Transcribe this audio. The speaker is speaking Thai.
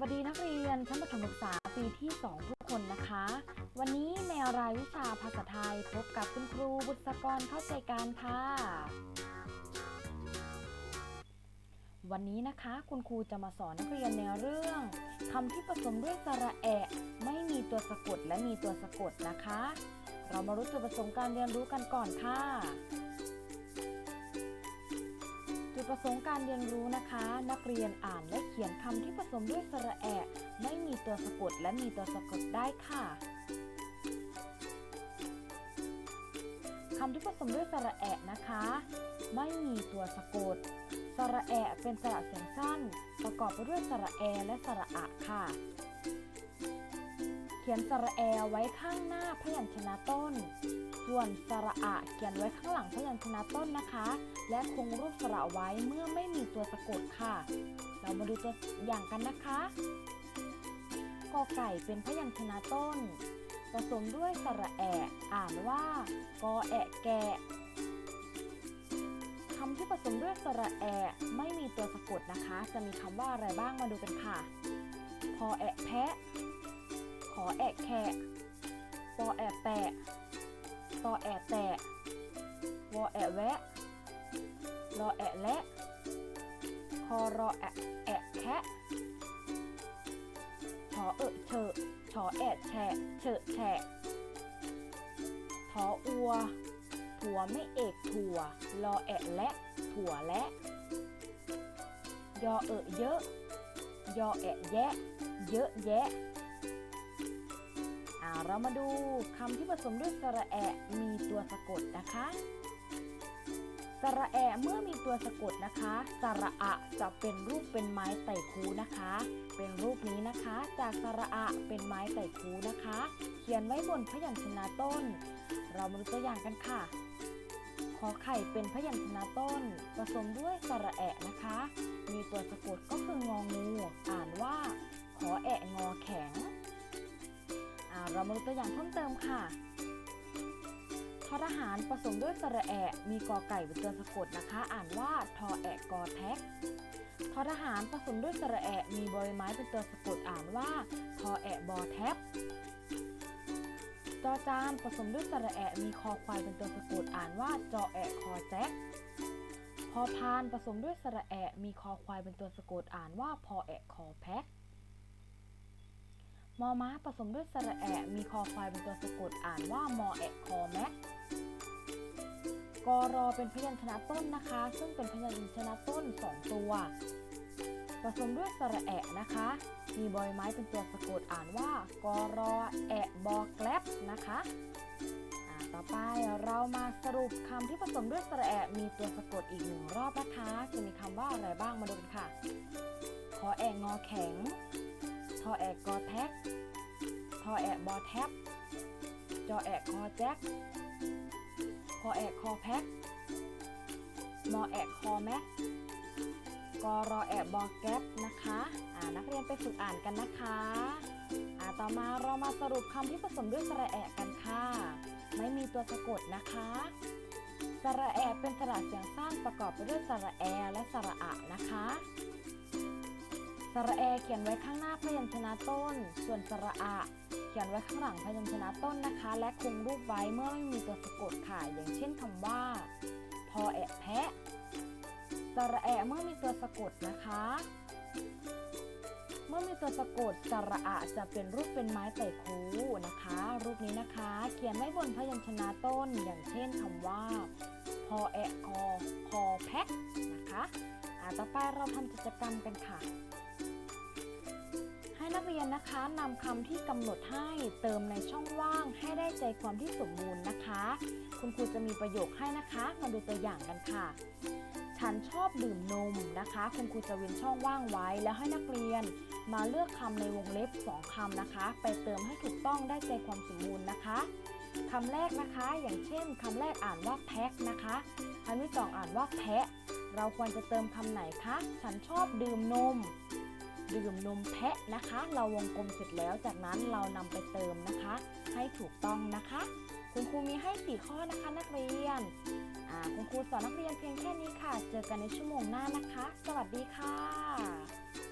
วัสดีนักเรียนชั้นประถมศึกษาปีที่ 2 ทุกคนนะคะ วันนี้ในรายวิชาภาษาไทยพบกับคุณครูบุษกรเข้าใจการค่ะ วันนี้นะคะคุณครูจะมาสอนนักเรียนในเรื่องคำที่ผสมด้วยสระแอะ ไม่มีตัวสะกดและมีตัวสะกดนะคะ เรามารู้จุดประสงค์การเรียนรู้กันก่อนค่ะ ประสงค์การเรียนรู้นะคะ นักเรียนอ่านและเขียนคำที่ผสมด้วยสระแอะไม่มีตัวสะกดและมีตัวสะกดได้ค่ะคำที่ผสมด้วยสระแอะนะคะ ไม่มีตัวสะกด สระแอะเป็นสระเสียงสั้น ประกอบไปด้วยสระแอและสระอะค่ะ เขียนสระแอไว้ข้างหน้าพยัญชนะต้น ส่วนสระอะเขียนไว้ข้างหลังพยัญชนะต้นนะคะ และคงรูปสระไว้เมื่อไม่มีตัวสะกดค่ะ เรามาดูตัวอย่างกันนะคะกอไก่เป็นพยัญชนะต้น ผสมด้วยสระแอะ อ่านว่ากอแอะแกะคำที่ผสมด้วยสระแอะไม่มีตัวสะกดนะคะ จะมีคำว่าอะไรบ้างมาดูกันค่ะ พอแอะแพะ อแอะแคะปอแอะแปะตอแอะแตะวอแอะแวะรอแอะและคอรอแอะแอะแคะชอเอะเฉอะชอแอะแฉะเฉอะแฉะทออัว ถั่วไม่เอกถั่ว รอแอะและ ถั่วและ ยอเอะเยอะ ยอแอะแยะ เยอะแยะ เรามาดูคำที่ผสมด้วยสระแอะมีตัวสะกดนะคะ สระแอะเมื่อมีตัวสะกดนะคะ สระอะจะเป็นรูปเป็นไม้ไต่คูนะคะ เป็นรูปนี้นะคะ จากสระอะเป็นไม้ไต่คูนะคะ เขียนไว้บนพยัญชนะต้น เรามาดูตัวอย่างกันค่ะ ขอไข่เป็นพยัญชนะต้น ผสมด้วยสระแอะนะคะ มีตัวสะกดก็คืององู อ่านว่า ขอแอะงอแข็ง เรามาดูตัวอย่างเพิ่มเติมค่ะทอทหารผสมด้วยสระแอะ มีกอไก่เป็นตัวสะกดนะคะ อ่านว่าทอแอะกอแท็กทอทหารผสมด้วยสระแอะ มีบอยไม้เป็นตัวสะกดอ่านว่าทอแอะบอแท็บจอจานผสมด้วยสระแอะมีคอควายเป็นตัวสะกดอ่านว่าจอแอะคอแจ็คพอพานผสมด้วยสระแอะมีคอควายเป็นตัวสะกดอ่านว่าพอแอะคอแพ็ค มอม้าผสมด้วยสระแอะมีคอควายเป็นตัวสะกดอ่านว่ามอแอะคอแม็กกอรอเป็นพยัญชนะต้นนะคะ ซึ่งเป็นพยัญชนะต้น 2 ตัว ผสมด้วยสระแอะนะคะ มีบอยไม้เป็นตัวสะกดอ่านว่ากอรอแอะบอกแกลบนะคะต่อไปเรามาสรุปคำที่ผสมด้วยสระแอะมีตัวสะกดอีกหนึ่งรอบนะคะ จะมีคำว่าอะไรบ้างมาดูกันค่ะ ขอแอะงอแข็ง กกอแท็ก ทอแอกบอแท็บ จอแอกคอแจ็คคอแอกคอแพ็กมอแอกคอแม็กกอรอแอกบอแก๊ปนะคะอ่านักเรียนไปฝึกอ่านกันนะคะอ่าต่อมาเรามาสรุปคำที่ผสมด้วยสระแอะกันค่ะ ไม่มีตัวสะกดนะคะสระแอะเป็นสระเสียงสั้นประกอบไปด้วยสระแอและสระอะนะคะ สระแอเขียนไว้ข้างหน้าพยัญชนะต้น ส่วนสระอะเขียนไว้ข้างหลังพยัญชนะต้นนะคะ และคงรูปไว้เมื่อไม่มีตัวสะกดค่ะ อย่างเช่นคำว่า พอแอะแพะ สระแอเมื่อมีตัวสะกดนะคะ เมื่อมีตัวสะกดสระอะจะเป็นรูปเป็นไม้ไต่คูนะคะ รูปนี้นะคะ เขียนไว้บนพยัญชนะต้น อย่างเช่นคำว่า อแอะคอคอแพะนะคะอาต่อไปเราทำกิจกรรมกันค่ะ ให้นักเรียนนะคะนำคำที่กำหนดให้เติมในช่องว่างให้ได้ใจความที่สมบูรณ์นะคะ คุณครูจะมีประโยคให้นะคะ มาดูตัวอย่างกันค่ะ ฉันชอบดื่มนมนะคะ คุณครูจะเว้นช่องว่างไว้ แล้วให้นักเรียนมาเลือกคำในวงเล็บ 2คำนะคะ ไปเติมให้ถูกต้องได้ใจความสมบูรณ์นะคะ คำแรกนะคะ อย่างเช่นคำแรกอ่านว่าแพ็คนะคะคำที่สองอ่านว่าแพะ เราควรจะเติมคำไหนคะ ฉันชอบดื่มนม ดื่มนมแพะนะคะ เราวงกลมเสร็จแล้วจากนั้นเรานำไปเติมนะคะ ให้ถูกต้องนะคะ คุณครูมีให้ 4 ข้อนะคะนักเรียนคุณครูสอนนักเรียนเพียงแค่นี้ค่ะ เจอกันในชั่วโมงหน้านะคะ สวัสดีค่ะ